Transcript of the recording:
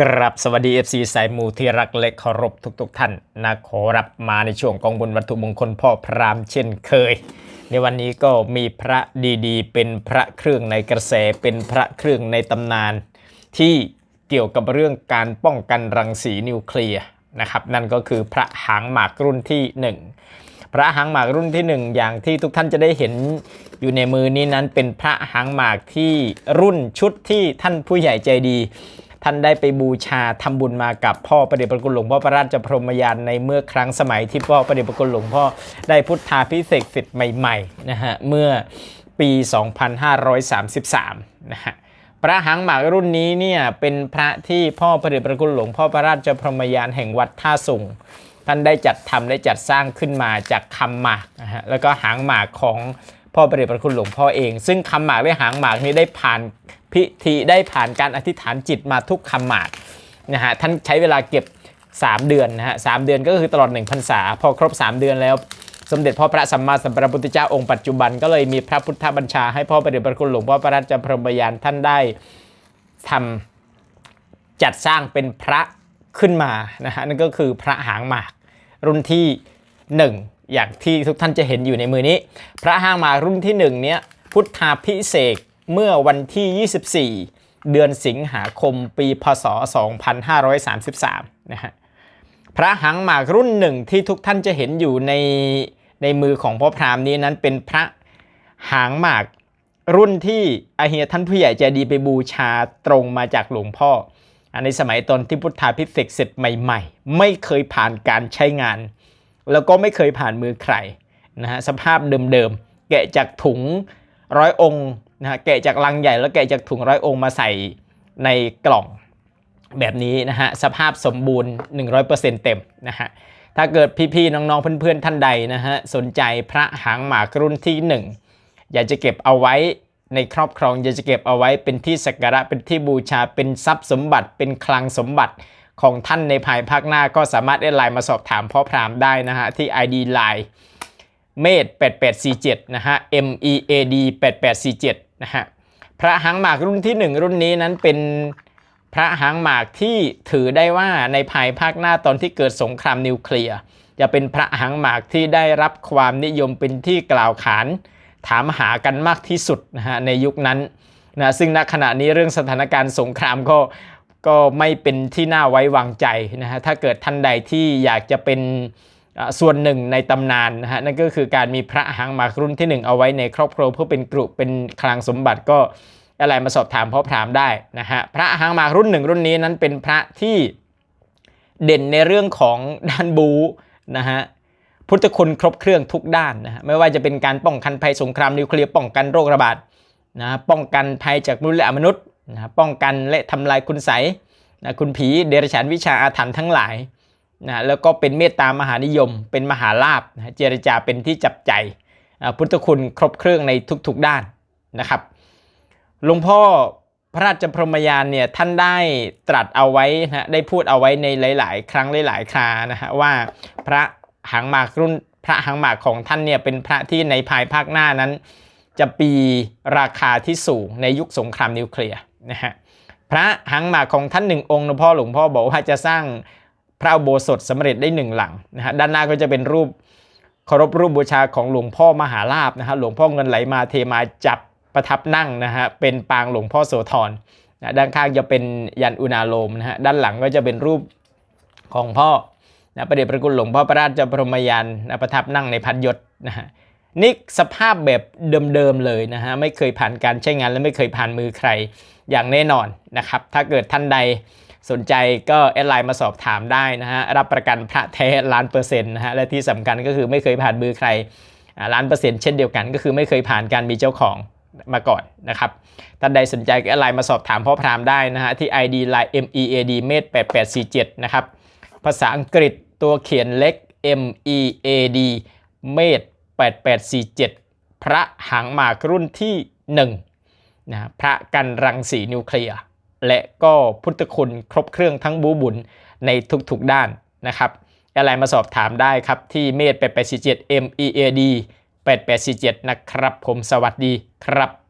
กรับสวัสดี FC สายมูที่รักและเคารพทุกๆทท่านนะขอรับมาในช่วงกองบุญวัตถุมงคลพ่อพรามเช่นเคย ในวันนี้ก็มีพระดีๆ เป็นพระเครื่องในกระแสเป็นพระเครื่องในตำนาน ที่เกี่ยวกับเรื่องการป้องกันรังสีนิวเคลียร์นะครับนั่นก็คือพระหางหมากรุ่นที่หนึ่งพระหางหมากรุ่นที่หนึ่งอย่างที่ทุกท่านจะได้เห็นอยู่ในมือนี้นั้นเป็นพระหางหมากที่รุ่นชุดที่ท่านผู้ใหญ่ใจดี ท่านได้ไปบูชาทำบุญมากับพ่อประเดชพระคุณหลวงพ่อพระราชพรหมยานในเมื่อครั้งสมัยที่พ่อประเดชพระคุณหลวงพ่อได้พุทธาพิเศษสิทธิ์ใหม่ๆนะฮะเมื่อปี 2533 นะฮะพระหังหมากรุ่นนี้เนี่ยเป็นพระที่พ่อพระเดชพระคุณหลวงพ่อพระราชพรหมยานแห่งวัดท่าสุงท่านได้จัดทำได้จัดสร้างขึ้นมาจากคำหมากนะฮะแล้วก็หางหมากของ พ่อพระเดชพระคุณหลวงพ่อเอง ซึ่งคำหมากและหางหมากนี้ได้ผ่านพิธีได้ผ่านการอธิษฐานจิตมาทุกคำหมากนะฮะท่านใช้เวลาเก็บ 3 เดือนนะฮะสามเดือนก็คือตลอด1พรรษาพอครบ 3 เดือนแล้วสมเด็จพ่อพระสัมมาสัมพุทธเจ้าองค์ปัจจุบันก็เลยมีพระพุทธบัญชาให้พ่อพระเดชพระคุณหลวงพ่อพระราชพรหมยานท่านได้ทำจัดสร้างเป็นพระขึ้นมานะฮะนั่นก็คือพระหางหมากรุ่นที่ 1อย่างที่ทุกท่านจะเห็นอยู่ในมือนี้ พระหางหมารุ่นที่1เนี้ยพุทธาพิเศษเมื่อวันที่ 24 เดือนสิงหาคมปีพศ 2533 นะฮะพระหังหมากรุ่นหนึ่งที่ทุกท่านจะเห็นอยู่ในในมือของพ่อพราหมณ์นี้นั้นเป็นพระหางหมากรุ่นที่อาเฮียท่านผู้ใหญ่ใจดีไปบูชาตรงมาจากหลวงพ่อ อันในสมัยตอนที่พุทธาพิเศษเสร็จใหม่ ๆ ไม่เคยผ่านการใช้งาน แล้วก็ไม่เคยผ่านมือใครนะฮะสภาพเดิมๆแกะจากถุงร้อยองค์นะฮะแกะจากลังใหญ่แล้วแกะจากถุงร้อยองค์มาใส่ในกล่องแบบนี้นะฮะสภาพสมบูรณ์ 100%เต็มนะฮะถ้าเกิดพี่ๆน้องๆเพื่อนๆท่านใดนะฮะสนใจพระหางหมากรุ่นที่ 1 อยากจะเก็บเอาไว้ในครอบครองอยากจะเก็บเอาไว้เป็นที่สักการะเป็นที่บูชาเป็นทรัพย์สมบัติเป็นคลังสมบัติ ของท่านในภายภาคหน้าก็สามารถแอดไลน์มาสอบถามพ่อพรามได้นะฮะ ที่ ID Line เมด8847นะฮะ M E A D 8847นะฮะพระหางหมากรุ่นที่ 1 รุ่นนี้นั้นเป็นพระหางหมากที่ถือได้ว่าในภายภาคหน้าตอนที่เกิดสงครามนิวเคลียร์จะเป็นพระหางหมากที่ได้รับความนิยมเป็นที่กล่าวขานถามหากันมากที่สุดนะฮะในยุคนั้นนะซึ่งณขณะนี้เรื่องสถานการณ์สงครามก็ ก็ไม่เป็นที่น่าไว้วางใจนะฮะถ้าเกิดท่านใดที่อยากจะเป็นส่วนหนึ่งในตำนานนะฮะนั่นก็คือการมีพระหางหมากรุ่นที่หนึ่งเอาไว้ในครอบครัวเพื่อเป็นกรุเป็นคลังสมบัติก็อะไรมาสอบถามพ่อพรามได้นะฮะพระหางหมากรุ่นหนึ่งรุ่นนี้นั้นเป็นพระที่เด่นในเรื่องของด้านบูนะฮะพุทธคุณครบเครื่องทุกด้านนะฮะไม่ว่าจะเป็นการป้องกันภัยสงครามนิวเคลียร์ป้องกันโรคระบาดนะฮะป้องกันภัยจากมนุษย์และอมนุษย์ นะป้องกันและทำลายคุณไสนะคุณผีเดรัจฉานวิชาอาถรรพ์ทั้งหลายนะแล้วก็เป็นเมตตามหานิยม เป็นมหาลาภนะเจรจาเป็นที่จับใจอ่าพุทธคุณครบเครื่องในทุกๆด้านนะครับหลวงพ่อพระราชพรหมยานเนี่ยท่านได้ตรัสเอาไว้นะได้พูดเอาไว้ในหลาย ๆ ครั้งหลาย ๆ ครานะฮะว่าพระหางหมากรุ่นพระหางหมากของท่านเนี่ยเป็นพระที่ในภายภาคหน้านั้น จะปีราคาที่สูงในยุคสงครามนิวเคลียร์ นะฮะพระหางหมากของท่านหนึ่งองค์หลวงพ่อหลวงพ่อบอกว่าจะสร้างพระอุโบสถสำเร็จได้หนึ่งหลังนะฮะด้านหน้าก็จะเป็นรูปเคารพรูปบูชาของหลวงพ่อมหาลาภนะฮะหลวงพ่อเงินไหลมาเทมาจับประทับนั่งนะฮะเป็นปางหลวงพ่อโสธรนะด้านข้างจะเป็นยันอุณาโลมนะฮะด้านหลังก็จะเป็นรูปของพ่อนะประเดชพระคุณหลวงพ่อพระราชพรหมยานนะประทับนั่งในพัดยศนะฮะ นี่สภาพแบบเดิมๆเลยนะฮะไม่เคยผ่านการใช้งานและไม่เคยผ่านมือใครอย่างแน่นอนนะครับ ถ้าเกิดท่านใดสนใจก็แอดไลน์มาสอบถามได้นะฮะรับประกันพระแท้ล้านเปอร์เซ็นต์นะฮะและที่สำคัญก็คือไม่เคยผ่านมือใครล้านเปอร์เซ็นต์เช่นเดียวกันก็คือไม่เคยผ่านการมีเจ้าของมาก่อนนะครับ ท่านใดสนใจก็แอดไลน์มาสอบถามพ่อพรามได้นะฮะที่ ID line M E A D เมด8847นะครับภาษาอังกฤษตัวเขียนเล็ก M E A D เมด 8847 พระหางหมากรุ่นที่1นะฮะพระกันรังสีนิวเคลียร์และก็พุทธคุณครบเครื่องทั้งบูบุญในทุกๆด้านนะครับอะไรมาสอบถามได้ครับที่เมด8847 M E A D 8847 นะครับผมสวัสดีครับ